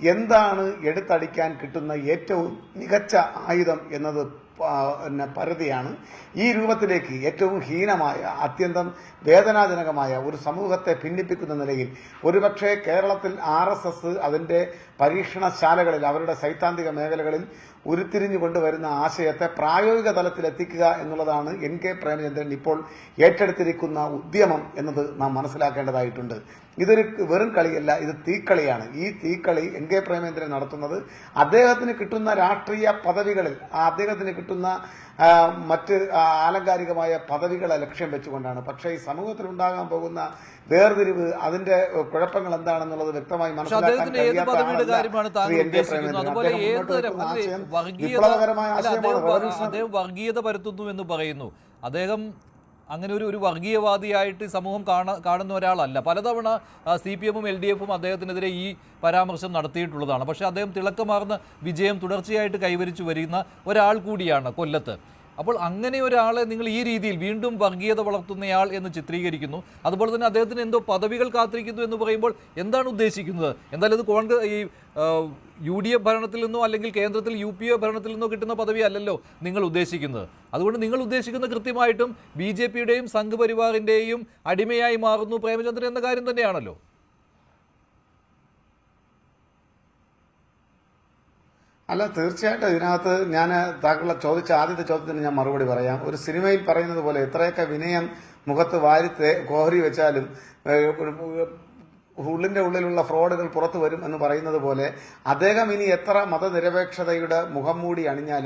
എന്താണ് എടുത്തടിക്കാൻ കിട്ടുന്ന ഏറ്റവും മികച്ച ആയുധം എന്നത് പിന്നെ പരതിയാണ് ഈ രൂപത്തിലേക്ക് ഏറ്റവും ഹീനമായ അത്യന്തം വേദനാജനകമായ ഒരു സമൂഹത്തെ ഭിന്നിപ്പിക്കുന്ന നിലയിൽ ഒരുപക്ഷെ കേരളത്തിൽ ആർ എസ് എസ് അതിന്റെ പരീക്ഷണശാലകളിൽ അവരുടെ സൈദ്ധാന്തിക മേഖലകളിൽ ഉരുത്തിരിഞ്ഞു കൊണ്ടുവരുന്ന ആശയത്തെ പ്രായോഗിക തലത്തിൽ എത്തിക്കുക എന്നുള്ളതാണ് എൻ കെ പ്രേമചന്ദ്രൻ ഇപ്പോൾ ഏറ്റെടുത്തിരിക്കുന്ന ഉദ്യമം എന്നത് നാം മനസ്സിലാക്കേണ്ടതായിട്ടുണ്ട്. ഇതൊരു വെറും കളിയല്ല ഇത് തീക്കളിയാണ്. ഈ തീക്കളി എൻ കെ പ്രേമചന്ദ്രൻ നടത്തുന്നത്. അദ്ദേഹത്തിന് കിട്ടുന്ന രാഷ്ട്രീയ പദവികളിൽ അദ്ദേഹത്തിന് കിട്ടുന്ന മറ്റ് ആലങ്കാരികമായ പദവികളെ ലക്ഷ്യം വെച്ചുകൊണ്ടാണ്. പക്ഷേ ഈ സമൂഹത്തിൽ ഉണ്ടാകാൻ പോകുന്ന വേർതിരിവ് അതിന്റെ കുഴപ്പങ്ങൾ എന്താണെന്നുള്ളത് വ്യക്തമായി മനസ്സിലാക്കാൻ വർഗീയത പരത്തുന്നു എന്ന് പറയുന്നു. അദ്ദേഹം അങ്ങനെ ഒരു ഒരു വർഗീയവാദിയായിട്ട് സമൂഹം കാണ കാണുന്ന ഒരാളല്ല. പലതവണ സി പി എമ്മും എൽ ഡി എഫും അദ്ദേഹത്തിനെതിരെ ഈ പരാമർശം നടത്തിയിട്ടുള്ളതാണ്. പക്ഷേ അദ്ദേഹം തിളക്കമാർന്ന വിജയം തുടർച്ചയായിട്ട് കൈവരിച്ചു വരുന്ന ഒരാൾ കൂടിയാണ് കൊല്ലത്ത്. അപ്പോൾ അങ്ങനെ ഒരാളെ നിങ്ങൾ ഈ രീതിയിൽ വീണ്ടും വർഗീയത വളർത്തുന്നയാൾ എന്ന് ചിത്രീകരിക്കുന്നു. അതുപോലെ തന്നെ അദ്ദേഹത്തിന് എന്തോ പദവികൾ കാത്തിരിക്കുന്നു എന്ന് പറയുമ്പോൾ എന്താണ് ഉദ്ദേശിക്കുന്നത്? എന്തായാലും ഇത് കോൺഗ്രസ് ഈ യു ഡി എഫ് ഭരണത്തിൽ നിന്നോ അല്ലെങ്കിൽ കേന്ദ്രത്തിൽ യു പി എ ഭരണത്തിൽ നിന്നോ കിട്ടുന്ന പദവി അല്ലല്ലോ നിങ്ങൾ ഉദ്ദേശിക്കുന്നത്. അതുകൊണ്ട് നിങ്ങൾ ഉദ്ദേശിക്കുന്ന കൃത്യമായിട്ടും ബി ജെ പിയുടെയും സംഘ് പരിവാറിന്റെയും അടിമയായി മാറുന്നു പ്രേമചന്ദ്രൻ എന്ന കാര്യം തന്നെയാണല്ലോ. അല്ല തീർച്ചയായിട്ടും ഇതിനകത്ത് ഞാൻ താങ്കളെ ചോദിച്ച ആദ്യത്തെ ചോദ്യത്തിന് ഞാൻ മറുപടി പറയാം. ഒരു സിനിമയിൽ പറയുന്നത് പോലെ എത്രയൊക്കെ വിനയം മുഖത്ത് വാരി കോഹരി വെച്ചാലും ഉള്ളിന്റെ ഉള്ളിലുള്ള ഫ്രോഡുകൾ പുറത്തു വരും എന്ന് പറയുന്നത് പോലെ അദ്ദേഹം ഇനി എത്ര മതനിരപേക്ഷതയുടെ മുഖം മൂടി അണിഞ്ഞാലും